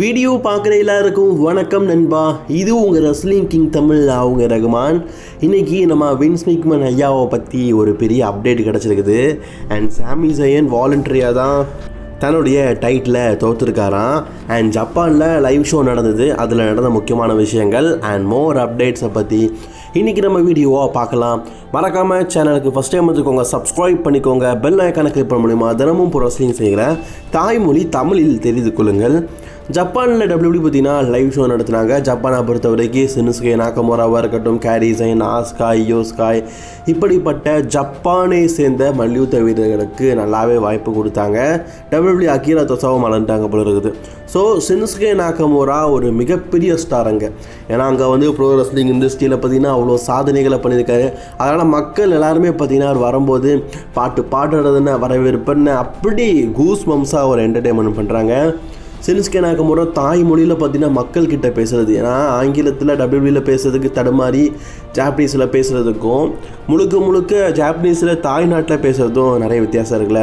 Video பார்க்குற எல்லாருக்கும் வணக்கம் நண்பா. இது உங்கள் ரெஸ்லிங் கிங் தமிழ் அவங்க ரகுமான். இன்றைக்கி நம்ம வின்ஸ் மிக்மன் ஐயாவை பற்றி ஒரு பெரிய அப்டேட் கிடச்சிருக்குது. அண்ட் சாமி சையன் வாலண்டரியாக தான் தன்னுடைய டைட்டில் தோற்றுருக்காராம் அண்ட் ஜப்பானில் லைவ் ஷோ நடந்தது. அதில் நடந்த முக்கியமான விஷயங்கள் அண்ட் மோர் அப்டேட்ஸை பற்றி இன்றைக்கி நம்ம வீடியோவாக பார்க்கலாம். மறக்காமல் சேனலுக்கு ஃபஸ்ட் டைம் வந்துக்கோங்க சப்ஸ்கிரைப் பண்ணிக்கோங்க. பெல் ஐக்கானை கிளிக் பண்ண முடியுமா தினமும் ப்ரொசீங் செய்கிற தாய்மொழி தமிழில் தெரிந்து கொள்ளுங்கள். ஜப்பானில் டபிள்யூபி பார்த்தீங்கன்னா லைவ் ஷோ நடத்தினாங்க. ஜப்பானை பொறுத்த வரைக்கும் சினுஸ்கே நாக்கமோராவாக இருக்கட்டும் கேரிசைன் ஆஸ்காய் யோஸ்காய் இப்படிப்பட்ட ஜப்பானை சேர்ந்த மல்யுத்த வீரர்களுக்கு நல்லாவே வாய்ப்பு கொடுத்தாங்க. டபிள்யூபி அக்கீரா தொசாவும் மலர்ந்துட்டாங்க போல இருக்குது. ஸோ சினுஸ்கே நாக்கமோரா ஒரு மிகப்பெரிய ஸ்டார் அங்கே. ஏன்னா அங்கே வந்து ப்ரோ ரெஸ்லிங் இண்டஸ்ட்ரியில் பார்த்தீங்கன்னா அவ்வளோ சாதனைகளை பண்ணியிருக்காரு. அதனால் மக்கள் எல்லாருமே பார்த்தீங்கன்னா அவர் வரும்போது பாட்டு பாடுறதுன்னு வரவேற்புன்னு அப்படி கூஸ் மம்ஸாக ஒரு என்டர்டெயின்மெண்ட் பண்ணுறாங்க சின்ஸ்கே நாக்கமோட தாய்மொழியில் பார்த்தீங்கன்னா மக்கள்கிட்ட பேசுகிறது ஏன்னா ஆங்கிலத்தில் டபிள்யூபியில் பேசுறதுக்கு தடுமாறி ஜாப்பனீஸில் பேசுகிறதுக்கும் முழுக்க முழுக்க ஜாப்பனீஸில் தாய்நாட்டில் பேசுகிறதும் நிறைய வித்தியாசம் இருக்குல்ல.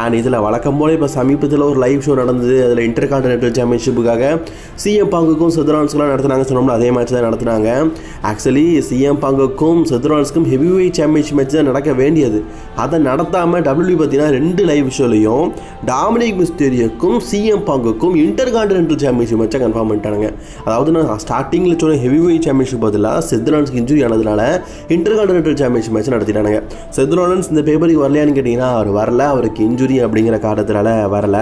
அண்ட் இதில் வழக்கம் போல் இப்போ சமீபத்தில் ஒரு லைவ் ஷோ நடந்தது. அதில் இன்டர் கான்டினென்டல் சாம்பியன்ஷிப்புக்காக சிஎம் பாங்குக்கும் செதுரான்ஸ்க்குலாம் நடத்துனாங்க சொன்னோம்னா அதே மேட்ச் தான் நடத்துனாங்க. ஆக்சுவலி சிஎம் பாங்குக்கும் செதுரான்ஸ்க்கும் ஹெவி வெயிட் சாம்பியன்ஷிப் மேட்ச் தான் நடக்க வேண்டியது. அதை நடத்தாமல் டபிள்யூ பார்த்தீங்கன்னா ரெண்டு லைவ் ஷோலையும் டாமினிக் மிஸ்டேரியக்கும் சிஎம் பாங்குக்கும் இன்டர் கான்டினென்டல் சாம்பியன்ஷிப் மேட்சை கன்ஃபார்ம் பண்ணிட்டாங்க அதாவது நான் ஸ்டார்டிங்கில் சொன்ன ஹெவி வெயிட் சாம்பியன்ஷிப் பதிலாக செத்ரான்ஸ்க்கு இன்ஜுரி ஆனதுனால இன்டர் கான்டினென்டல் சாம்பியன்ஷிப் மேட்ச் நடத்திட்டாங்க செத்ரானன்ஸ் இந்த பேப்பருக்கு வரலையான்னு கேட்டிங்கன்னா அவர் வரல. அவருக்கு இன்ஜுரி அப்படிங்கிற காரணத்தினால வரல.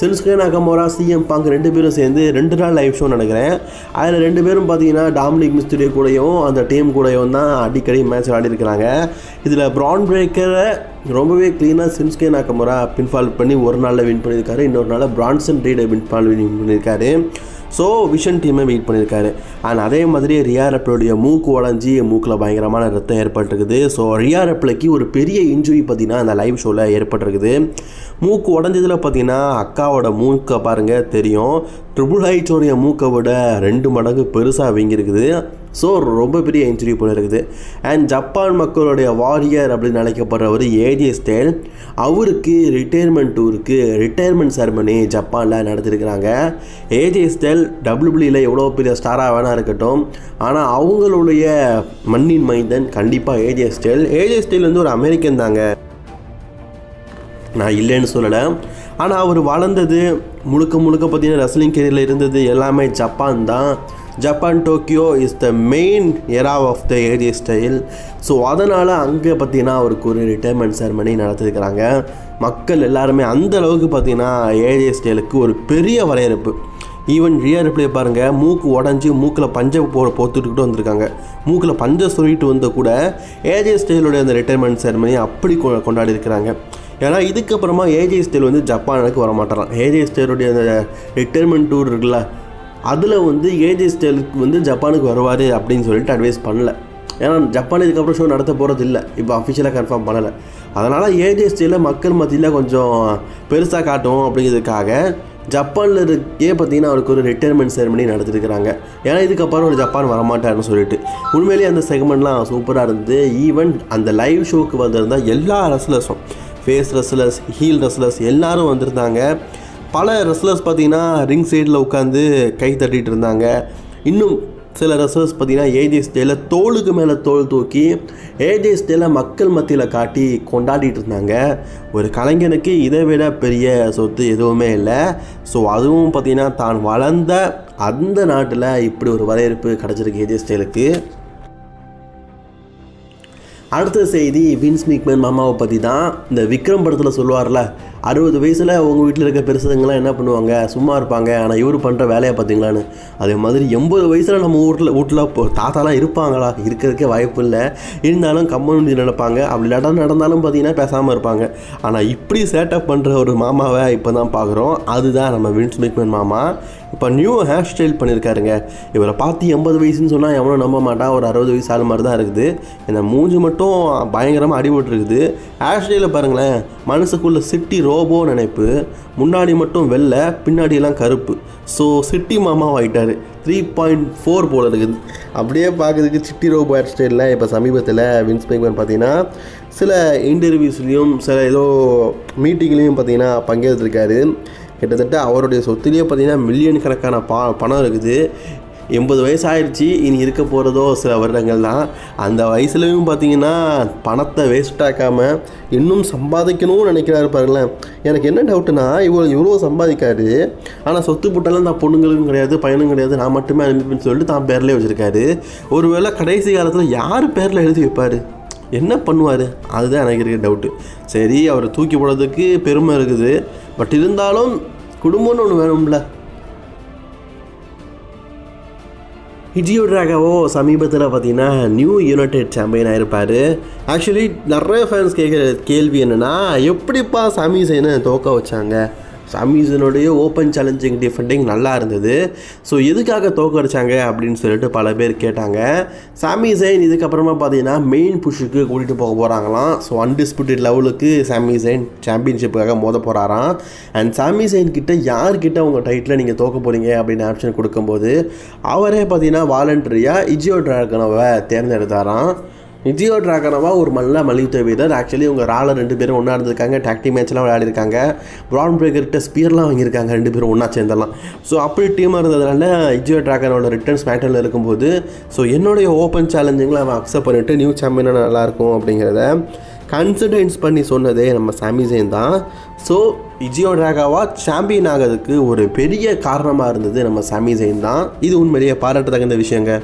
சின்ஸ்கே நகமோரா சிஎம் பாங்க் ரெண்டு பேரும் சேர்ந்து ரெண்டு நாள் லைவ் ஷோ நினைக்கிறேன் அதில் ரெண்டு பேரும் பார்த்தீங்கன்னா டாமினிக் மிஸ்திரியோ கூடயும் அந்த டீம் கூடயும் தான் அடிக்கடி மேட்ச் விளையாடிருக்கிறாங்க இதில் ப்ரான் பிரேக்கரை ரொம்பவே க்ளீனாக சின்ஸ்கே நாக்கமோரா பின்ஃபால் பண்ணி ஒரு நாளில் வின் பண்ணியிருக்காரு. இன்னொரு நாளில் பிரான்சன் ரீடை பின்ஃபால் வின் பண்ணியிருக்காரு. ஸோ விஷன் டீமை வெயிட் பண்ணியிருக்காரு. அண்ட் அதே மாதிரி ரியா ரெப்ளுடைய மூக்கு உடஞ்சி மூக்கில் பயங்கரமான ரத்தம் ஏற்பட்டிருக்குது. ஸோ ரியா ரெப்ளுக்கு ஒரு பெரிய இன்ஜுரி பார்த்தீங்கன்னா அந்த லைவ் ஷோவில் ஏற்பட்டிருக்குது. மூக்கு உடஞ்சதில் பார்த்தீங்கன்னா அக்காவோட மூக்கை பாருங்கள் தெரியும். ட்ரிபிள் ஹைட்ஸோடைய மூக்கை விட ரெண்டு மடங்கு பெருசாக வீங்கியிருக்குது. ஸோ ரொம்ப பெரிய இன்ஜுரி போல இருக்குது. அண்ட் ஜப்பான் மக்களுடைய வாரியர் அப்படின்னு அழைக்கப்படுறவர் ஏஜே ஸ்டைல் அவருக்கு ரிட்டையர்மெண்ட் டூருக்கு ரிட்டையர்மெண்ட் செரமனி ஜப்பானில் நடத்திருக்கிறாங்க. ஏஜே ஸ்டைல் டபிள்யூபிளியில் எவ்வளோ பெரிய ஸ்டாராக வேணா இருக்கட்டும். ஆனால் அவங்களுடைய மண்ணின் மைந்தன் கண்டிப்பாக ஏஜே ஸ்டைல் ஏஜே ஸ்டைல் வந்து ஒரு அமெரிக்கன் தாங்க. நான் இல்லைன்னு சொல்லலை. ஆனால் அவர் வளர்ந்தது முழுக்க முழுக்க பார்த்தீங்கன்னா ரெஸ்லிங் கெரியரில் இருந்தது எல்லாமே ஜப்பான் தான். Japan Tokyo is the main era of the area style so அதனால் அங்கே பார்த்தீங்கன்னா அவருக்கு ஒரு ரிட்டையர்மெண்ட் செரமனி நடத்திருக்கிறாங்க. மக்கள் எல்லாருமே அந்த அளவுக்கு பார்த்தீங்கன்னா ஏரிய ஸ்டைலுக்கு ஒரு பெரிய வரையறுப்பு ஈவன் ரியர் ரிப்ளே பாருங்கள் மூக்கு உடஞ்சி மூக்கில் பஞ்சை போ போத்துட்டுக்கிட்டு வந்திருக்காங்க. மூக்கில் பஞ்சை சொல்லிட்டு வந்த கூட ஏஜே ஸ்டைலோடைய அந்த ரிட்டையர்மெண்ட் செரமனி அப்படி கொ கொண்டாடி இருக்கிறாங்க ஏன்னா இதுக்கப்புறமா ஏஜே ஸ்டைல் வந்து ஜப்பானுக்கு வர மாட்டாராம் ஏஜே ஸ்டைலுடைய அந்த ரிட்டையர்மெண்ட் டூர் இருக்குல்ல அதில் வந்து ஏஜே ஸ்டைலுக்கு வந்து ஜப்பானுக்கு வருவார் அப்படின்னு சொல்லிட்டு அட்வைஸ் பண்ணல. ஏன்னா ஜப்பான் இதுக்கப்புறம் ஷோ நடத்த போகிறது இல்லை இப்போ அஃபிஷியலாக கன்ஃபார்ம் பண்ணலை. அதனால் ஏஜே ஸ்டைலில் மக்கள் மத்தியில் கொஞ்சம் பெருசாக காட்டும் அப்படிங்கிறதுக்காக ஜப்பானில் இருக்கே பார்த்தீங்கன்னா அவருக்கு ஒரு ரிட்டையர்மெண்ட் செரமனி நடத்திருக்கிறாங்க. ஏன்னா இதுக்கப்புறம் ஒரு ஜப்பான் வரமாட்டாருன்னு சொல்லிட்டு. உண்மையிலேயே அந்த செக்மெண்ட்லாம் சூப்பராக இருந்து ஈவன் அந்த லைவ் ஷோக்கு வந்திருந்தால் எல்லா ரெஸ்லர்ஸும் ஃபேஸ் ரெஸ்லர்ஸ் ஹீல் ரெஸ்லர்ஸ் எல்லோரும் வந்திருந்தாங்க. பல ரெஸ்லர்ஸ் பார்த்தீங்கன்னா ரிங் சைடில் உட்காந்து கை தட்டிகிட்டு இருந்தாங்க. இன்னும் சில ரெஸ்லர்ஸ் பார்த்தீங்கன்னா ஏஜே ஸ்டேயில் தோளுக்கு மேலே தோல் தூக்கி ஏஜே ஸ்டேயில் மக்கள் மத்தியில் காட்டி கொண்டாடிட்டு இருந்தாங்க. ஒரு கலைஞனுக்கு இதை விட பெரிய சொத்து எதுவுமே இல்லை. ஸோ அதுவும் பார்த்திங்கன்னா தான் வளர்ந்த அந்த நாட்டில் இப்படி ஒரு வரவேற்பு கிடச்சிருக்கு ஏஜே ஸ்டேலுக்கு அடுத்த செய்தி வின்ஸ் மிக்மேன் மாமாவை பற்றி தான் இந்த விக்ரம் படத்தில் சொல்லுவார்ல அறுபது வயசில் உங்கள் வீட்டில் இருக்க பெருசுங்களாம் என்ன பண்ணுவாங்க? சும்மா இருப்பாங்க. ஆனால் இவர் பண்ணுற வேலையை பார்த்தீங்களான்னு அதே மாதிரி எண்பது வயசில் நம்ம வீட்டில் வீட்டில் இப்போ தாத்தாலாம் இருப்பாங்களா? இருக்கிறதுக்கே வாய்ப்பு இல்லை. இருந்தாலும் கம்மனு நினைப்பாங்க. அப்படி இடம் நடந்தாலும் பார்த்தீங்கன்னா பேசாமல் இருப்பாங்க. ஆனால் இப்படி சேட்டப் பண்ணுற ஒரு மாமாவை இப்போ தான் பார்க்குறோம் அதுதான் நம்ம வின்ஸ் மிக்மேன் மாமா. இப்போ நியூ ஹேர் ஸ்டைல் பண்ணியிருக்காருங்க இவரை பார்த்து எண்பது வயசுன்னு சொன்னால் எவனும் நம்ப மாட்டான். ஒரு அறுபது வயசு ஆள் மாதிரி தான் இருக்குது. இந்த மூஞ்சி மட்டும் பயங்கரமாக அடிபட்டுருக்குது. ஹேர் ஸ்டைலில் பாருங்களேன். மனசுக்குள்ளே சிட்டி ரோபோ நினைப்பு. முன்னாடி மட்டும் வெள்ளை பின்னாடியெல்லாம் கருப்பு. ஸோ சிட்டி மாமாவும் ஆகிட்டார் த்ரீ பாயிண்ட் ஃபோர் போல் இருக்குது. அப்படியே பார்க்குறதுக்கு சிட்டி ரோபோ ஹேர் ஸ்டைலில் இப்போ சமீபத்தில் வின்ஸ் மேக்மேன் பார்த்தீங்கன்னா சில இன்டர்வியூஸ்லேயும் சில ஏதோ மீட்டிங்லேயும் பார்த்தீங்கன்னா பங்கேற்றுருக்காரு. கிட்டத்தட்ட அவருடைய சொத்துலேயே பார்த்தீங்கன்னா மில்லியன் கணக்கான பா பணம் இருக்குது. எண்பது வயசு ஆயிடுச்சு இனி இருக்க போகிறதோ சில வருடங்கள் தான். அந்த வயசுலையும் பார்த்தீங்கன்னா பணத்தை வேஸ்ட் ஆக்காமல் இன்னும் சம்பாதிக்கணும்னு நினைக்கிறாரு பாருங்களேன். எனக்கு என்ன டவுட்டுனா இவ்வளோ இவ்வளோ சம்பாதிக்காரு. ஆனால் சொத்து புட்டெல்லாம் நான் பொண்ணுங்களுக்கும் கிடையாது பையனும் கிடையாது நான் மட்டுமே அனுப்பின்னு சொல்லிட்டு தான் பேர்லேயே வச்சுருக்காரு. ஒருவேளை கடைசி காலத்தில் யார் பேரில் எழுதி வைப்பார்? என்ன பண்ணுவார்? அதுதான் எனக்கு இருக்க டவுட்டு சரி அவரை தூக்கி போடுறதுக்கு பெருமை இருக்குது. பட் இருந்தாலும் குடும்பம்னு ஒன்று வேணும்ல. ஹிஜியோ டிராகாவோ சமீபத்தில் பார்த்தீங்கன்னா நியூ யுனைடெட் சாம்பியன் ஆயிருப்பார். ஆக்சுவலி நிறைய ஃபேன்ஸ் கேட்குற கேள்வி என்னென்னா எப்படிப்பா சாமி சைனை தோக்க வச்சாங்க? சாமிசனுடைய ஓப்பன் சேலஞ்சிங் டிஃபெண்டிங் நல்லா இருந்தது. ஸோ எதுக்காக தோக்கடிச்சாங்க அப்படின்னு சொல்லிட்டு பல பேர் கேட்டாங்க. சாமி ஜெயின் இதுக்கப்புறமா பார்த்தீங்கன்னா மெயின் புஷுக்கு கூட்டிகிட்டு போக போகிறாங்களாம் ஸோ அன்டிஸ்பியூட்டட் லெவலுக்கு சாமி ஜெயின் சாம்பியன்ஷிப்புக்காக மோத போகிறாராம் அண்ட் சாமி ஜெயின் கிட்ட யார்கிட்ட உங்கள் டைட்டில் நீங்கள் தோக்க போகிறீங்க அப்படின்னு ஆப்ஷன் கொடுக்கும்போது அவரே பார்த்தீங்கன்னா வாலண்டரியாக இஜியோ டிராகனவை தேர்ந்தெடுத்தாராம். ஜியோ டிராகனவா ஒரு நல்ல மல்யுத்த வீரர் ஆக்சுவலி உங்கள் ரால ரெண்டு பேரும் ஒன்றா இருந்திருக்காங்க. டாக்டி மேட்ச்லாம் விளையாடிருக்காங்க. ப்ரான் பிரேக்கர்கிட்ட ஸ்பியர்லாம் வாங்கியிருக்காங்க ரெண்டு பேரும் ஒன்றா சேர்ந்தெல்லாம். ஸோ அப்படி டீமாக இருந்ததுனால இஜியோ டிராகனோட ரிட்டர்ன்ஸ் மேட்டரில் இருக்கும்போது ஸோ என்னுடைய ஓப்பன் சேலஞ்சிங்கில் அவன் அக்செப்ட் பண்ணிவிட்டு நியூ சாம்பியனாக நல்லாயிருக்கும் அப்படிங்கிறத கன்சிடன்ஸ் பண்ணி சொன்னதே நம்ம சாமிசேன் தான். ஸோ இஜியோ டிராகாவா சாம்பியன் ஆகிறதுக்கு ஒரு பெரிய காரணமாக இருந்தது நம்ம சாமிசேன் தான். இது உண்மையிலேயே பாராட்டத்தகுந்த விஷயங்க.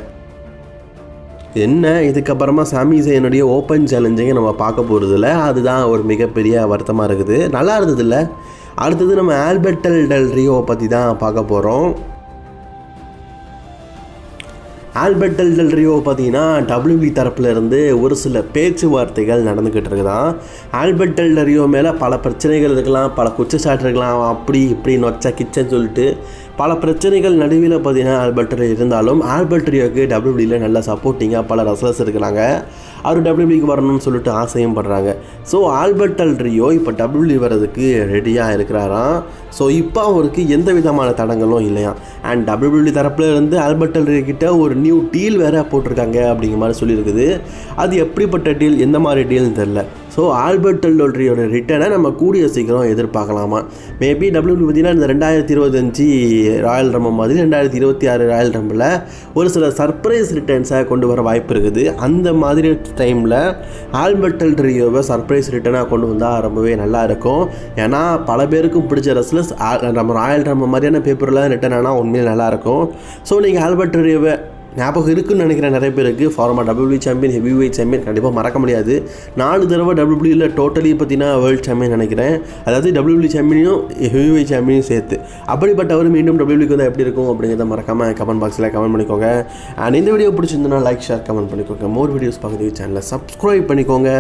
என்ன? இதுக்கப்புறமா சாமி சேனுடைய ஓப்பன் சேலஞ்சிங்க நம்ம பார்க்க போகிறதில்ல அதுதான் ஒரு மிகப்பெரிய வருத்தமாக இருக்குது. நல்லா இருந்ததில்ல. அடுத்தது நம்ம ஆல்பர்டல் டெல் ரியோவை பற்றி தான் பார்க்க போகிறோம் ஆல்பர்டல் டெல் ரியோ பார்த்தீங்கன்னா டபிள்யூபி தரப்புலேருந்து ஒரு சில பேச்சுவார்த்தைகள் நடந்துக்கிட்டு இருக்குதான். ஆல்பர்டல் டெல் ரியோ மேலே பல பிரச்சனைகள் இருக்கலாம் பல குற்றச்சாட்டு இருக்கலாம். அப்படி இப்படி நொச்ச கிச்சன்னு சொல்லிட்டு பல பிரச்சனைகள் நடுவில் பார்த்தீங்கன்னா ஆல்பர்ட் இருந்தாலும் ஆல்பர்ட்ரியோக்கு டபிள்யூபியில் நல்ல சப்போர்ட்டிங்காக பல ரசலர்ஸ் இருக்கிறாங்க அவர் டபிள்யூபிக்கு வரணும்னு சொல்லிட்டு ஆசையும் படுறாங்க. ஸோ ஆல்பர்டல் ரியோ இப்போ டபிள்யூபி வர்றதுக்கு ரெடியாக இருக்கிறாராம். ஸோ இப்போ அவருக்கு எந்த விதமான தடங்களும் இல்லையா அண்ட் டபிள்யூபிள்யூ தரப்புல இருந்து ஆல்பர்டல்ரிய கிட்ட ஒரு நியூ டீல் வேற போட்டிருக்காங்க அப்படிங்கிற மாதிரி சொல்லியிருக்குது. அது எப்படிப்பட்ட டீல் எந்த மாதிரி டீல்னு தெரில ஸோ ஆல்பர்ட் டெல்லோட்ரியோட ரிட்டர்னை நம்ம கூடிய சீக்கிரம் எதிர்பார்க்கலாமா? மேபி டபிள்யூபி பார்த்தீங்கன்னா இந்த ரெண்டாயிரத்தி இருபத்தஞ்சி ராயல் ரம்பம் மாதிரி ரெண்டாயிரத்தி இருபத்தி ஆறு ராயல் ரம்பில் ஒரு சில சர்ப்ரைஸ் ரிட்டர்ன்ஸை கொண்டு வர வாய்ப்பு இருக்குது. அந்த மாதிரி டைமில் ஆல்பர்ட் டெல்ட்ரியோவை சர்ப்ரைஸ் ரிட்டர்னாக கொண்டு வந்தால் ரொம்பவே நல்லா இருக்கும். ஏன்னா பல பேருக்கும் பிடிச்ச ரெஸ்லஸ் நம்ம ராயல் ரம்பம் மாதிரியான பேப்பரில் ரிட்டர்ன் ஆனால் உண்மையில் நல்லாயிருக்கும் ஸோ நீங்கள் ஆல்பர்ட் டெல்ட்ரியோவை ஞாபகம் இருக்குன்னு நினைக்கிறேன் நிறைய பேருக்கு. Former W champion heavy weight champion கண்டிப்பாக மறக்க முடியாது. நாலு தடவை டபிள்யூபிள்யூவில் டோட்டலி பார்த்தீங்கன்னா வேர்ல்டு சாம்பியன் நினைக்கிறேன். அதாவது டபிள்யூபிள்யூ சாம்பியனையும் ஹெவி வெயிட் சாம்பியனையும் சேர்த்து. அப்படிப்பட்டவர் மீண்டும் டபிள்யூபிள்யூக்கு வந்து எப்படி இருக்கும் அப்படிங்கிறத மறக்காமல் கமெண்ட் பாக்ஸில் கமெண்ட் பண்ணிக்கோங்க. அண்ட் இந்த வீடியோ பிடிச்சிருந்தனா லைக் ஷேர் கமெண்ட் பண்ணிக்கோங்க. மோர் வீடியோஸ் பார்க்குறது சேனலை சப்ஸ்கிரைப் பண்ணிக்கோங்க.